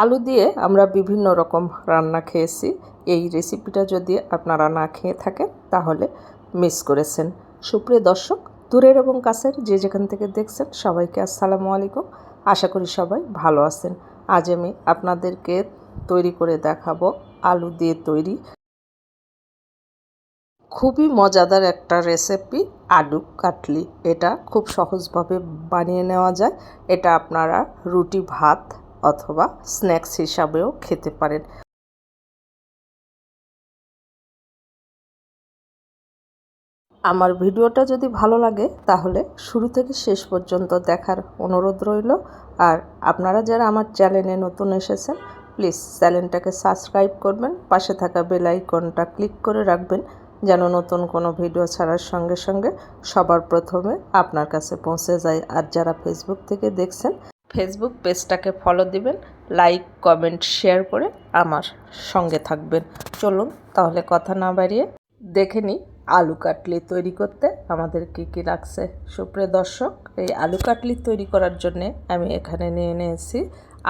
আলু দিয়ে আমরা বিভিন্ন রকম রান্না খেয়েছি। এই রেসিপিটা যদি আপনারা না খেয়ে থাকেন, তাহলে মিস করেছেন। সুপ্রিয় দর্শক, দূরের এবং কাছের যে যেখান থেকে দেখছেন, সবাইকে আসসালামু আলাইকুম। আশা করি সবাই ভালো আছেন। আজ আমি আপনাদেরকে তৈরি করে দেখাবো আলু দিয়ে তৈরি। খুবই মজাদার একটা রেসিপি, আলু কাটলি। এটা খুব সহজভাবে বানিয়ে নেওয়া যায়। এটা আপনারা রুটি, ভাত অথবা স্ন্যাক্স হিসাবেও খেতে পারেন। আমার ভিডিওটা যদি ভালো লাগে, তাহলে শুরু থেকে শেষ পর্যন্ত দেখার অনুরোধ রইল। আর আপনারা যারা আমার চ্যানেলে নতুন এসেছেন, প্লিজ চ্যানেলটাকে সাবস্ক্রাইব করবেন, পাশে থাকা বেল আইকনটা ক্লিক করে রাখবেন, যেন নতুন কোনো ভিডিও ছাড়ার সঙ্গে সঙ্গে সবার প্রথমে আপনার কাছে পৌঁছে যায়। আর যারা ফেসবুক থেকে দেখছেন ফেসবুক পেজটাকে ফলো দিবেন লাইক কমেন্ট শেয়ার করে আমার সঙ্গে থাকবেন। চলুন তাহলে কথা না বাড়িয়ে দেখে নিই আলু কাটলি তৈরি করতে আমাদের কি কি লাগছে। সুপ্রিয় দর্শক, এই আলু কাটলি তৈরি করার জন্যে আমি এখানে নিয়ে নিয়েছি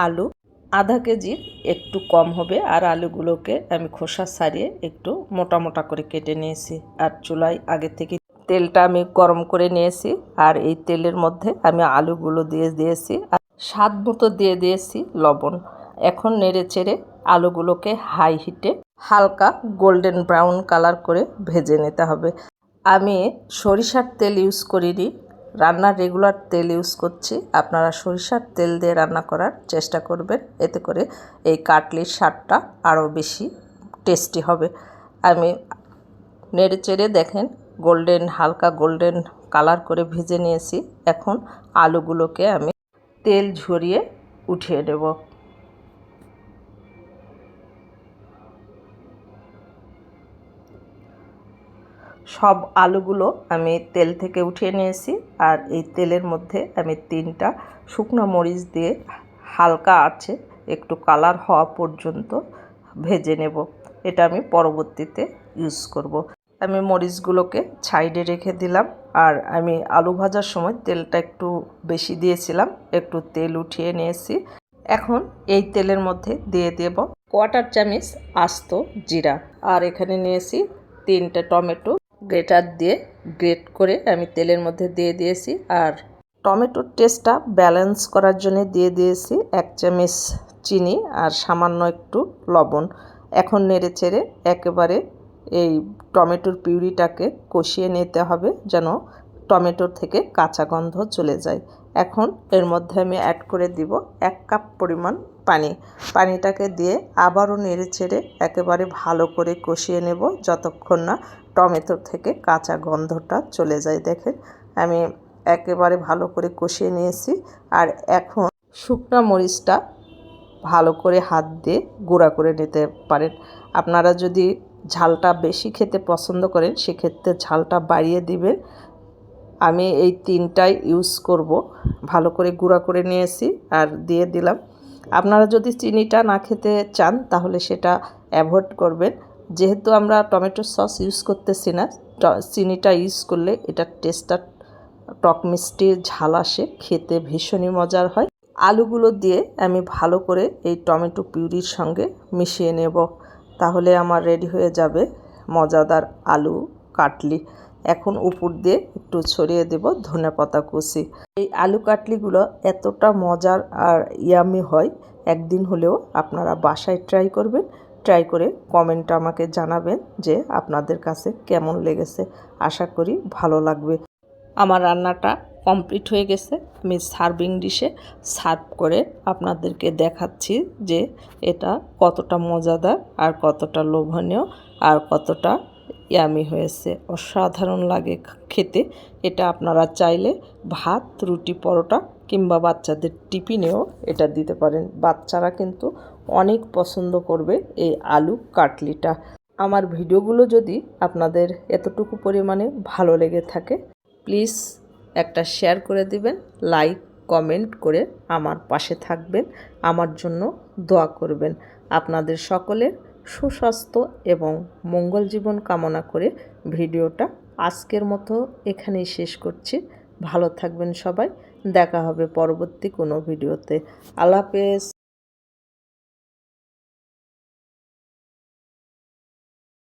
আলু। আধা কেজির একটু কম হবে আর আলুগুলোকে আমি খোসা সারিয়ে একটু মোটা মোটা করে কেটে নিয়েছি। আর চুলায় আগে থেকে তেলটা আমি গরম করে নিয়েছি আর এই তেলের মধ্যে আমি আলুগুলো দিয়ে দিয়েছি। স্বাদ মতো দিয়ে দিয়েছি লবণ। এখন নেড়ে চেড়ে আলুগুলোকে হাই হিটে হালকা গোল্ডেন ব্রাউন কালার করে ভেজে নিতে হবে। আমি সরিষার তেল ইউজ করিনি, রান্নার রেগুলার তেল ইউজ করছি। আপনারা সরিষার তেল দিয়ে রান্না করার চেষ্টা করবেন, এতে করে এই কাটলির স্বাদটা আরও বেশি টেস্টি হবে। আমি নেড়ে চেড়ে দেখেন গোল্ডেন হালকা গোল্ডেন কালার করে ভেজে নিয়েছি। এখন আলুগুলোকে আমি তেল ঝরিয়ে উঠিয়ে নেব সব আলুগুলো আমি তেল থেকে উঠিয়ে নিয়েছি আর এই তেলের মধ্যে আমি তিনটা শুকনো মরিচ দিয়ে হালকা আছে একটু কালার হওয়া পর্যন্ত ভেজে নেব এটা আমি পরবর্তীতে ইউজ করব। আমি মরিচগুলোকে সাইডে রেখে দিলাম আর আমি আলু ভাজার সময় তেলটা একটু বেশি দিয়েছিলাম, একটু তেল উঠিয়ে নিয়েছি। এখন এই তেলের মধ্যে দিয়ে দেব কোয়াটার চামিচ, আস্ত জিরা। আর এখানে নিয়েছি তিনটে টমেটো গ্রেটার দিয়ে গ্রেট করে আমি তেলের মধ্যে দিয়ে দিয়েছি আর টমেটোর টেস্টটা ব্যালেন্স করার জন্য দিয়ে দিয়েছি এক চামচ চিনি আর সামান্য একটু লবণ। এখন নেড়ে চেড়ে একেবারে এই টমেটোর পিউরিটাকে কষিয়ে নিতে হবে যেন টমেটোর থেকে কাঁচা গন্ধ চলে যায়। এখন এর মধ্যে আমি অ্যাড করে দিব এক কাপ পরিমাণ পানি। পানিটাকে দিয়ে আবারও নেড়ে চেড়ে একেবারে ভালো করে কষিয়ে নেব যতক্ষণ না টমেটোর থেকে কাঁচা গন্ধটা চলে যায়। দেখেন, আমি একেবারে ভালো করে কষিয়ে নিয়েছি। আর এখন শুকনা মরিচটা ভালো করে হাত দিয়ে গুঁড়া করে নিতে পারেন। আপনারা যদি ঝালটা বেশি খেতে পছন্দ করেন, সেক্ষেত্রে ঝালটা বাড়িয়ে দিবেন। আমি এই তিনটাই ইউজ করব। ভালো করে গুঁড়া করে নিয়েছি আর দিয়ে দিলাম। আপনারা যদি চিনিটা না খেতে চান, তাহলে সেটা অ্যাভয়েড করবেন। যেহেতু আমরা টমেটো সস ইউজ করতেছি না চিনিটা ইউজ করলে এটার টেস্টটা টক মিষ্টি ঝাল আসে, খেতে ভীষণই মজার হয়। আলুগুলো দিয়ে আমি ভালো করে এই টমেটো পিউরির সঙ্গে মিশিয়ে নেব। তাহলে আমার রেডি হয়ে যাবে মজাদার আলু কাটলি। এখন উপর দিয়ে একটু ছড়িয়ে দেব ধনে পাতা কুচি। এই আলু কাটলিগুলো এতটা মজার আর ইয়ামি হয়, একদিন হলেও আপনারা বাসায় ট্রাই করবেন। ট্রাই করে কমেন্ট আমাকে জানাবেন যে আপনাদের কাছে কেমন লেগেছে। আশা করি ভালো লাগবে। আমার রান্নাটা কমপ্লিট হয়ে গেছে। আমি সার্ভিং ডিশে সার্ভ করে আপনাদেরকে দেখাচ্ছি যে এটা কতটা মজাদার আর কতটা লোভনীয় আর কতটা ইয়ামি হয়েছে। অসাধারণ লাগে খেতে। এটা আপনারা চাইলে ভাত, রুটি, পরোটা কিংবা বাচ্চাদের টিফিনেও এটা দিতে পারেন। বাচ্চারা কিন্তু অনেক পছন্দ করবে এই আলু কাটলিটা। আমার ভিডিওগুলো যদি আপনাদের এতটুকু পরিমাণে ভালো লেগে থাকে প্লিজ একটা শেয়ার করে দিবেন লাইক কমেন্ট করে আমার পাশে থাকবেন, আমার জন্য দোয়া করবেন। আপনাদের সকলের সুস্বাস্থ্য এবং মঙ্গল জীবন কামনা করে ভিডিওটা আজকের মতো এখানেই শেষ করছি। ভালো থাকবেন সবাই, দেখা হবে পরবর্তী কোনো ভিডিওতে। আল্লাহ হাফেজ।